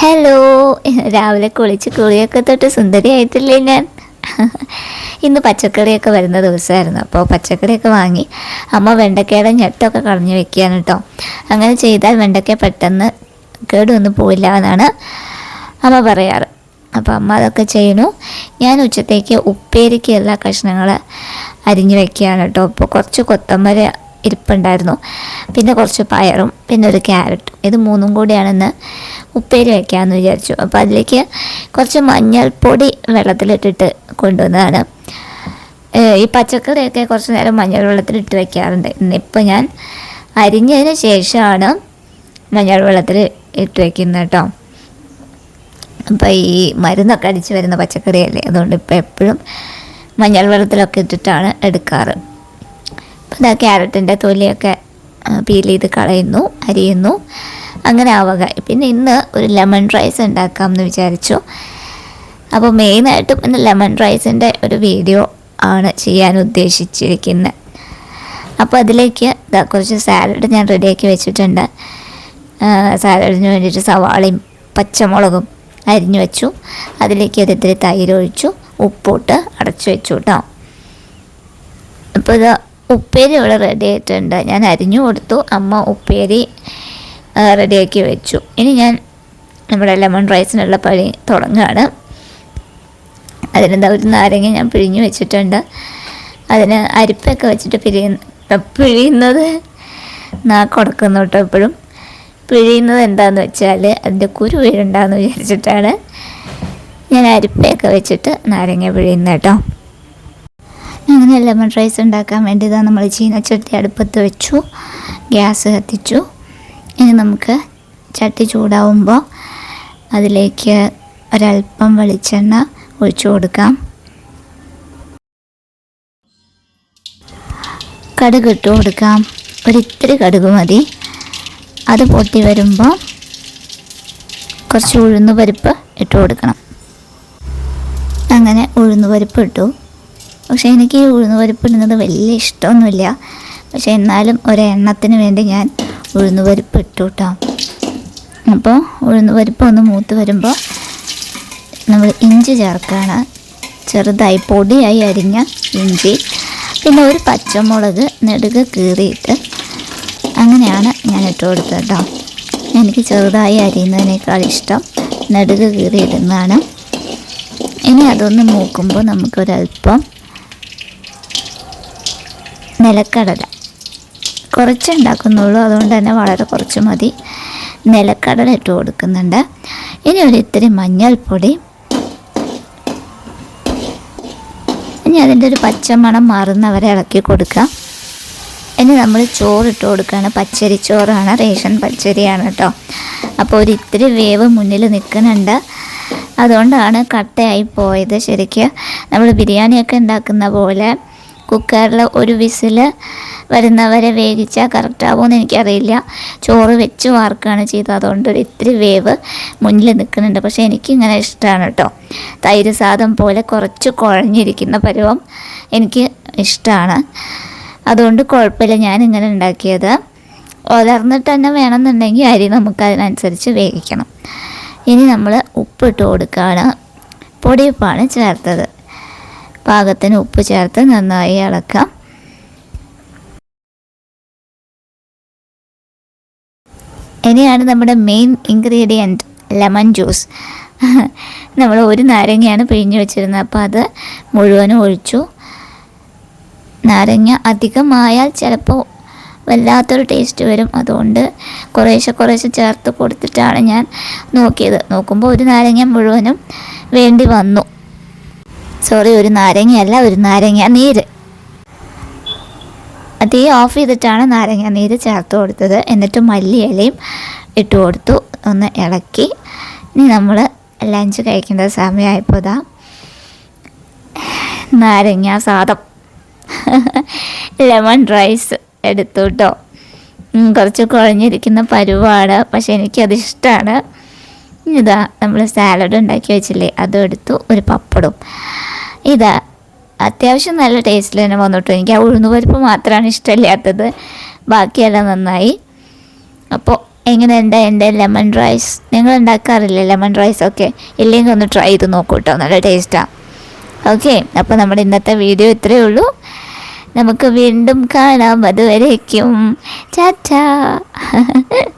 Hello രാവിലെ കുളിച്ച് കുളിയൊക്കെ തൊട്ട് സുന്ദരിയായിട്ടില്ലേ ഞാൻ? ഇന്ന് പച്ചക്കറിയൊക്കെ വരുന്ന ദിവസമായിരുന്നു. അപ്പോൾ പച്ചക്കറിയൊക്കെ വാങ്ങി. അമ്മ വെണ്ടക്കയുടെ ഞെട്ടൊക്കെ കളഞ്ഞു വെക്കുകയാണ് കേട്ടോ. അങ്ങനെ ചെയ്താൽ വെണ്ടയ്ക്ക പെട്ടെന്ന് കേടൊന്നും പോയില്ല എന്നാണ് അമ്മ പറയാറ്. അപ്പോൾ അമ്മ അതൊക്കെ ചെയ്യണു ഞാൻ ഉച്ചത്തേക്ക് ഉപ്പേരിക്കുള്ള കഷ്ണങ്ങൾ അരിഞ്ഞു വെക്കുകയാണ് കേട്ടോ. അപ്പോൾ കുറച്ച് കൊത്തമ്പര ഇരിപ്പുണ്ടായിരുന്നു. പിന്നെ കുറച്ച് പയറും പിന്നെ ഒരു ക്യാരറ്റും. ഇത് മൂന്നും കൂടിയാണെന്ന് ഉപ്പേരി വയ്ക്കാമെന്ന് വിചാരിച്ചു. അപ്പോൾ അതിലേക്ക് കുറച്ച് മഞ്ഞൾപ്പൊടി വെള്ളത്തിലിട്ടിട്ട് കൊണ്ടുവന്നതാണ്. ഈ പച്ചക്കറിയൊക്കെ കുറച്ച് നേരം മഞ്ഞൾ വെള്ളത്തിലിട്ട് വയ്ക്കാറുണ്ട് ഇന്നിപ്പോൾ ഞാൻ അരിഞ്ഞതിന് ശേഷമാണ് മഞ്ഞൾ വെള്ളത്തിൽ ഇട്ട് വയ്ക്കുന്നത് കേട്ടോ. അപ്പോൾ ഈ മരുന്നൊക്കെ അടിച്ച് വരുന്ന പച്ചക്കറിയല്ലേ? അതുകൊണ്ട് ഇപ്പോൾ എപ്പോഴും മഞ്ഞൾ വെള്ളത്തിലൊക്കെ ഇട്ടിട്ടാണ് എടുക്കാറ്. അപ്പോൾ ക്യാരറ്റിന്റെ തൊലിയൊക്കെ പീൽ ചെയ്ത് കളയുന്നു അരിയുന്നു. അങ്ങനെ ആവുക. പിന്നെ ഇന്ന് ഒരു ലെമൺ റൈസ് ഉണ്ടാക്കാം എന്ന് വിചാരിച്ചു. അപ്പോൾ മെയിനായിട്ടും ഇന്ന് ലെമൺ റൈസിന്റെ ഒരു വീഡിയോ ആണ് ചെയ്യാൻ ഉദ്ദേശിച്ചിരിക്കുന്നത് അപ്പോൾ അതിലേക്ക് കുറച്ച് സാലഡ് ഞാൻ റെഡിയാക്കി വെച്ചിട്ടുണ്ട്. സാലഡിന് വേണ്ടിയിട്ട് സവാളയും പച്ചമുളകും അരിഞ്ഞു വെച്ചു. അതിലേക്ക് ഒരിത്തിരി തൈര് ഒഴിച്ചു. ഉപ്പിട്ട് അടച്ചു വെച്ചു കേട്ടോ. അപ്പോൾ ഇത് ഉപ്പേരി ഇവിടെ റെഡി ആയിട്ടുണ്ട്. ഞാൻ അരിഞ്ഞു കൊടുത്തു. അമ്മ ഉപ്പേരി റെഡിയാക്കി വെച്ചു. ഇനി ഞാൻ നമ്മുടെ ലെമൺ റൈസിനുള്ള പണി തുടങ്ങുകയാണ് അതിനെന്താ ഒരു നാരങ്ങ ഞാൻ പിഴിഞ്ഞു വെച്ചിട്ടുണ്ട്. അതിന് അരിപ്പൊക്കെ വെച്ചിട്ട് പിരി പിഴിയുന്നത് നാ കൊടുക്കുന്നു കേട്ടോ എപ്പോഴും. പിഴിയുന്നത് എന്താണെന്ന് വെച്ചാൽ അതിന്റെ കുരു വീഴുണ്ടാന്ന് വിചാരിച്ചിട്ടാണ്. ഞാൻ അരിപ്പയൊക്കെ വെച്ചിട്ട് നാരങ്ങ പിഴിയുന്നത് കേട്ടോ. അങ്ങനെ ലെമൺ റൈസ് ഉണ്ടാക്കാൻ വേണ്ടി ഇതാ നമ്മൾ ചീനച്ചട്ടി അടുപ്പത്ത് വെച്ചു. ഗ്യാസ് കത്തിച്ചു. ഇനി നമുക്ക് ചട്ടി ചൂടാവുമ്പോൾ അതിലേക്ക് ഒരല്പം വെളിച്ചെണ്ണ ഒഴിച്ചു കൊടുക്കാം. കടുക് ഇട്ട് കൊടുക്കാം. ഒരിത്തിരി കടുക് മതി. അത് പൊട്ടി വരുമ്പോൾ കുറച്ച് ഉഴുന്ന് പരിപ്പ് ഇട്ട് കൊടുക്കണം. അങ്ങനെ ഉഴുന്ന് പരിപ്പ് ഇട്ടു. പക്ഷേ എനിക്ക് ഈ ഉഴുന്ന് പരിപ്പ് ഇടുന്നത് വലിയ ഇഷ്ടമൊന്നുമില്ല. പക്ഷേ എന്നാലും ഒരെണ്ണത്തിന് വേണ്ടി ഞാൻ ഉഴുന്ന് പരിപ്പ് ഇട്ടു കേട്ടോ അപ്പോൾ ഉഴുന്ന് പരിപ്പ് ഒന്ന് മൂത്ത് വരുമ്പോൾ നമ്മൾ ഇഞ്ചി ചേർക്കുകയാണ്. ചെറുതായി പൊടിയായി അരിഞ്ഞ ഇഞ്ചി പിന്നെ ഒരു പച്ചമുളക് നെടുക കീറിയിട്ട് അങ്ങനെയാണ് ഞാൻ ഇട്ട് കൊടുത്തത് കേട്ടോ. എനിക്ക് ചെറുതായി അരിയുന്നതിനേക്കാൾ ഇഷ്ടം നെടുക് കീറിയിടുന്നതാണ്. ഇനി അതൊന്ന് മൂക്കുമ്പോൾ നമുക്കൊരല്പം നിലക്കടല. കുറച്ച് ഉണ്ടാക്കുന്നുള്ളൂ. അതുകൊണ്ട് തന്നെ വളരെ കുറച്ച് മതി. നിലക്കടല ഇട്ട് കൊടുക്കുന്നുണ്ട്. ഇനി ഒരു ഇത്തിരി മഞ്ഞൾപ്പൊടി. ഇനി അതിന്റെ ഒരു പച്ചമണം മാറുന്നവരെ ഇളക്കി കൊടുക്കാം. ഇനി നമ്മൾ ചോറിട്ട് കൊടുക്കുകയാണ്. പച്ചരി ചോറാണ്. റേഷൻ പച്ചരിയാണ് കേട്ടോ. അപ്പോൾ ഒരു ഇത്തിരി വേവ് മുന്നിൽ നിൽക്കുന്നുണ്ട്. അതുകൊണ്ടാണ് കട്ടയായി പോയത് ശരിക്കും. നമ്മൾ ബിരിയാണിയൊക്കെ ഉണ്ടാക്കുന്ന പോലെ കുക്കറിൽ ഒരു വിസിൽ വരുന്നവരെ വേവിച്ചാൽ കറക്റ്റാവുമെന്ന് എനിക്കറിയില്ല. ചോറ് വെച്ച് വാർക്കുകയാണ് ചെയ്തത്. അതുകൊണ്ട് ഒരു ഇത്തിരി വേവ് മുന്നിൽ നിൽക്കുന്നുണ്ട് പക്ഷേ എനിക്കിങ്ങനെ ഇഷ്ടമാണ് കേട്ടോ. തൈര് സാദം പോലെ കുറച്ച് കുഴഞ്ഞിരിക്കുന്ന പരുവം എനിക്ക് ഇഷ്ടമാണ് അതുകൊണ്ട് കുഴപ്പമില്ല. ഞാൻ ഇങ്ങനെ ഉണ്ടാക്കിയത്. ഉലർന്നിട്ട് തന്നെ വേണമെന്നുണ്ടെങ്കിൽ അരി നമുക്ക് അതിനനുസരിച്ച് വേവിക്കണം. ഇനി നമ്മൾ ഉപ്പിട്ട് കൊടുക്കുകയാണ് പൊടിയുപ്പാണ് ചേർത്തത്. പാകത്തിന് ഉപ്പ് ചേർത്ത് നന്നായി ഇളക്കാം. ഇനിയാണ് നമ്മുടെ മെയിൻ ഇൻഗ്രീഡിയന്റ് ലെമൺ ജ്യൂസ് നമ്മൾ ഒരു നാരങ്ങയാണ് പിഴിഞ്ഞ് വെച്ചിരുന്നത്. അപ്പോൾ അത് മുഴുവനും ഒഴിച്ചു. നാരങ്ങ അധികമായാൽ ചിലപ്പോൾ വല്ലാത്തൊരു ടേസ്റ്റ് വരും. അതുകൊണ്ട് കുറേശ്ശെ കുറേശ്ശെ ചേർത്ത് കൊടുത്തിട്ടാണ് ഞാൻ നോക്കിയത്. നോക്കുമ്പോൾ ഒരു നാരങ്ങ മുഴുവനും വേണ്ടി വന്നു. സോറി ഒരു നാരങ്ങയല്ല ഒരു നാരങ്ങ നീര്. തീ ഓഫ് ചെയ്തിട്ടാണ് നാരങ്ങ നീര് ചേർത്ത് കൊടുത്തത്. എന്നിട്ട് മല്ലിയിലയും ഇട്ട് കൊടുത്തു. ഒന്ന് ഇളക്കി. ഇനി നമ്മൾ ലഞ്ച് കഴിക്കേണ്ട സമയമായപ്പോൾ ഇതാ നാരങ്ങ സാദം ലെമൺ റൈസ് എടുത്തു കേട്ടോ കുറച്ച് കുഴഞ്ഞിരിക്കുന്ന പരുവാണ്. പക്ഷെ എനിക്കത് ഇഷ്ടമാണ് ഇതാ നമ്മൾ സാലഡ് ഉണ്ടാക്കി വെച്ചില്ലേ അതും എടുത്തു. ഒരു പപ്പടും ഇതാ അത്യാവശ്യം നല്ല ടേസ്റ്റിൽ തന്നെ വന്നിട്ടു. എനിക്ക് ആ ഉഴുന്നുപരിപ്പ് മാത്രമാണ് ഇഷ്ടമില്ലാത്തത്. ബാക്കിയെല്ലാം നന്നായി. അപ്പോൾ എങ്ങനെയുണ്ട് എന്റെ ലെമൺ റൈസ് നിങ്ങൾ ഉണ്ടാക്കാറില്ലേ ലെമൺ റൈസ് ഒക്കെ? ഇല്ലെങ്കിൽ ഒന്ന് ട്രൈ ചെയ്ത് നോക്കൂ കേട്ടോ നല്ല ടേസ്റ്റാണ് ഓക്കെ അപ്പോൾ നമ്മുടെ ഇന്നത്തെ വീഡിയോ ഇത്രയേ ഉള്ളൂ. നമുക്ക് വീണ്ടും കാണാം. അതുവരേക്കും. ചാറ്റാ